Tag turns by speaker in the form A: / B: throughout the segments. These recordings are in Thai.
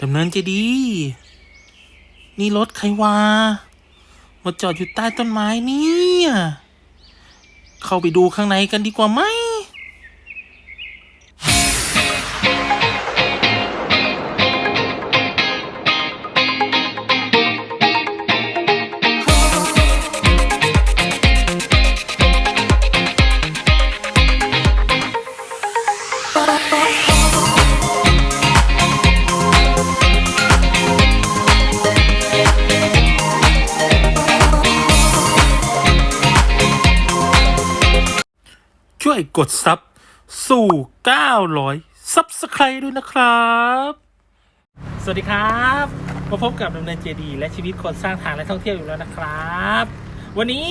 A: ดำเนินเจดี นี่รถใครวะมาจอดอยู่ใต้ต้นไม้เนี่ย เข้าไปดูข้างในกันดีกว่าไหม วยกดซับสู่ 900 ซับสไครด้วยนะครับ สวัสดีครับ มาพบกับดำเนินเจดี และชีวิตคนสร้างทางและท่องเที่ยวอยู่แล้วนะครับ วันนี้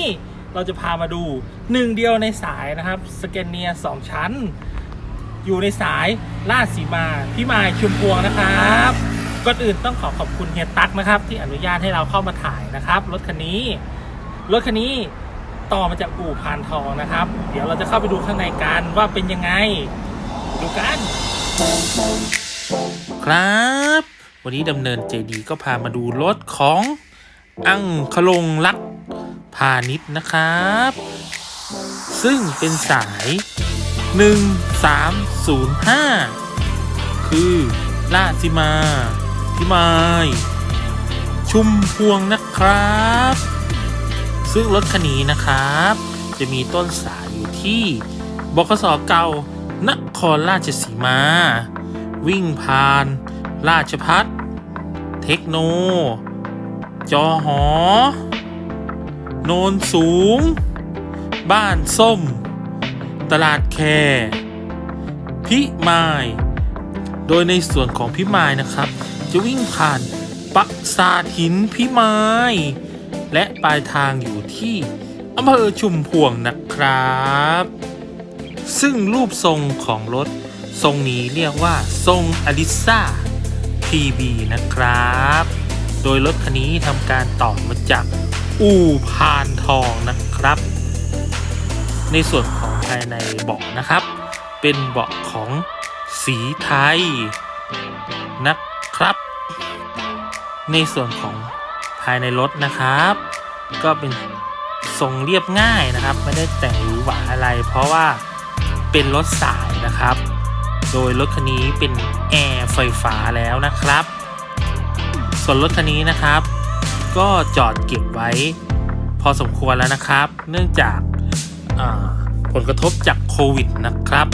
A: เราจะพามาดูหนึ่งเดียวในสายนะครับสแกนเนียสองชั้น อยู่ในสายลาดสีมาพิมายชุมพวงนะครับก่อนอื่นต้องขอขอบคุณเฮียตั๊กนะครับ ที่อนุญาตให้เราเข้ามาถ่ายนะครับ รถคันนี้ รถคันนี้ ต่อมาจากอู่พานทองนะครับ เดี๋ยวเราจะเข้าไปดูข้างในกันว่าเป็นยังไง ดูกัน ครับ วันนี้ดำเนินเจดีก็พามาดูรถของอังคลงลักษ์พาณิชย์นะครับ ซึ่งเป็นสาย 1305 คือลาดสิมา พิมาย ชุมพวงนะครับ ซึ่งรถคันนี้นะครับ จะมีต้นสายอยู่ที่บคสเก่านครราชสีมา วิ่งผ่าน ราชพัฒเทคโน จอหอ โนนสูง บ้านส้ม ตลาดแคพิมาย โดยในส่วนของพิมายนะครับ จะวิ่งผ่านปักซาหินพิมาย และปลายทางอยู่ที่อำเภอชุมพวงนะครับ ซึ่งรูปทรงของรถ ทรงนี้เรียกว่าทรงอลิซ่า PB นะครับ โดยรถคันนี้ทำการต่อมาจากอู่พานทองนะครับ ในส่วนของภายในเบาะนะครับ เป็นเบาะของสีไทยนะครับ ในส่วนของายในรถนะครับ ก็เป็นทรงเรียบง่ายนะครับ ไม่ได้แต่งหรือหวาอะไร เพราะว่าเป็นรถสายนะครับ โดยรถคันนี้เป็นแอร์ไฟฟ้าแล้วนะครับ ส่วนรถคันนี้นะครับ ก็จอดเก็บไว้ พอสมควรแล้วนะครับ เนื่องจากาผลกระทบจากโควิดนะครับ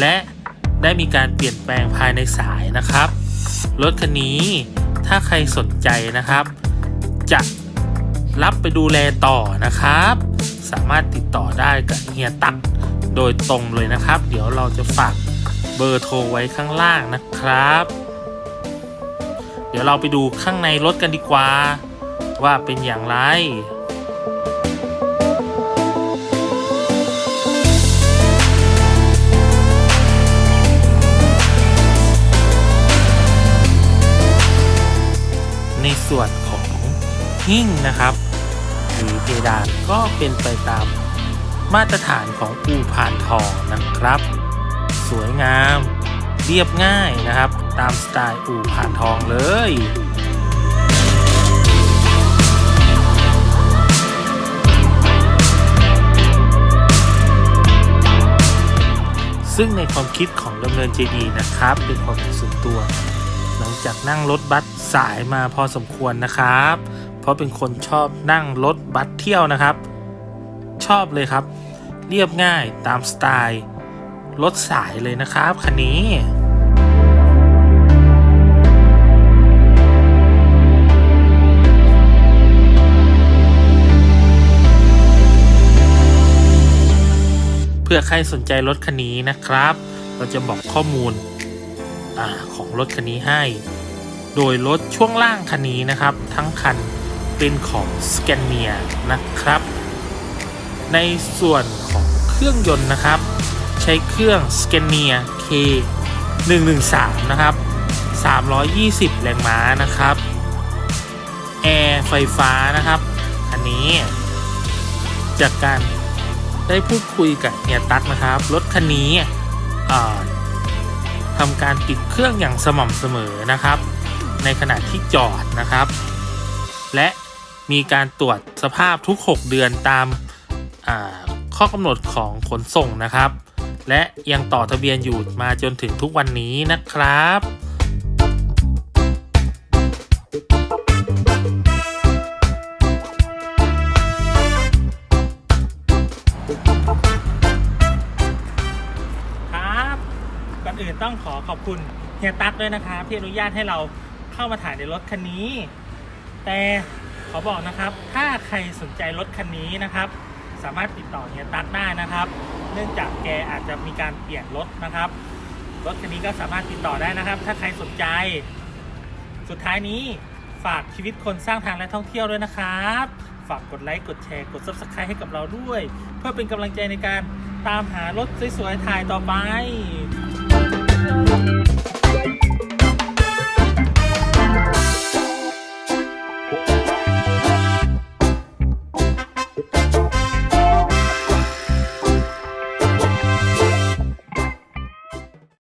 A: และได้มีการเปลี่ยนแปลงภายในสายนะครับ รถคันนี้ ถ้าใครสนใจนะครับ จะรับไปดูแลต่อนะครับ สามารถติดต่อได้กับเฮียตักโดยตรงเลยนะครับ เดี๋ยวเราจะฝากเบอร์โทรไว้ข้างล่างนะครับ เดี๋ยวเราไปดูข้างในรถกันดีกว่า ว่าเป็นอย่างไร ส่วนของหิ้งนะครับ หรือเพดานก็เป็นไปตามมาตรฐานของอู่ผ่านทองนะครับ สวยงาม เรียบง่ายนะครับ ตามสไตล์อู่ผ่านทองเลยซึ่งในความคิดของดำเนินเจดีนะครับ เป็นความคิดส่วนตัว หลังจากนั่งรถบัสสายมาพอสมควรนะครับ เพราะเป็นคนชอบนั่งรถบัสเที่ยวนะครับ ชอบเลยครับ เรียบง่ายตามสไตล์รถสายเลยนะครับคันนี้เพื่อใครสนใจรถคันนี้นะครับ เราจะบอกข้อมูล อของรถคันนี้ให้ โดยรถช่วงล่างคันนี้นะครับ ทั้งคันเป็นของ s c a n i a นะครับ ในส่วนของเครื่องยนต์นะครับ ใช้เครื่อง s c a n i a K 113นะครับ 320 แรงม้านะครับ แอร์ไฟฟ้านะครับ อันนี้ จากการได้พูดคุยกับเฮียตั๊กนะครับ รถคันนี้อ่า ทำการติดเครื่องอย่างสม่ำเสมอนะครับ ในขณะที่จอดนะครับ และมีการตรวจสภาพทุก 6 เดือนตามาข้อกำหนดของขนส่งนะครับ และยังต่อทะเบียนอยู่มาจนถึงทุกวันนี้นะครับ อนอื่นต้องขอขอบคุณเฮียตั๊กด้วยนะครับที่อนุญาตให้เราเข้ามาถ่ายในรถคันนี้ แต่ขอบอกนะครับ ถ้าใครสนใจรถคันนี้นะครับ สามารถติดต่อเฮียตั๊กได้นะครับ เนื่องจากแกอาจจะมีการเปลี่ยนรถนะครับ รถคันนี้ก็สามารถติดต่อได้นะครับ ถ้าใครสนใจ สุดท้ายนี้ฝากชีวิตคนสร้างทางและท่องเที่ยวด้วยนะครับ ฝากกดไลค์ กดแชร์ กด subscribe ให้กับเราด้วย เพื่อเป็นกำลังใจในการตามหารถสวยๆ ถ่ายต่อไป Thank you.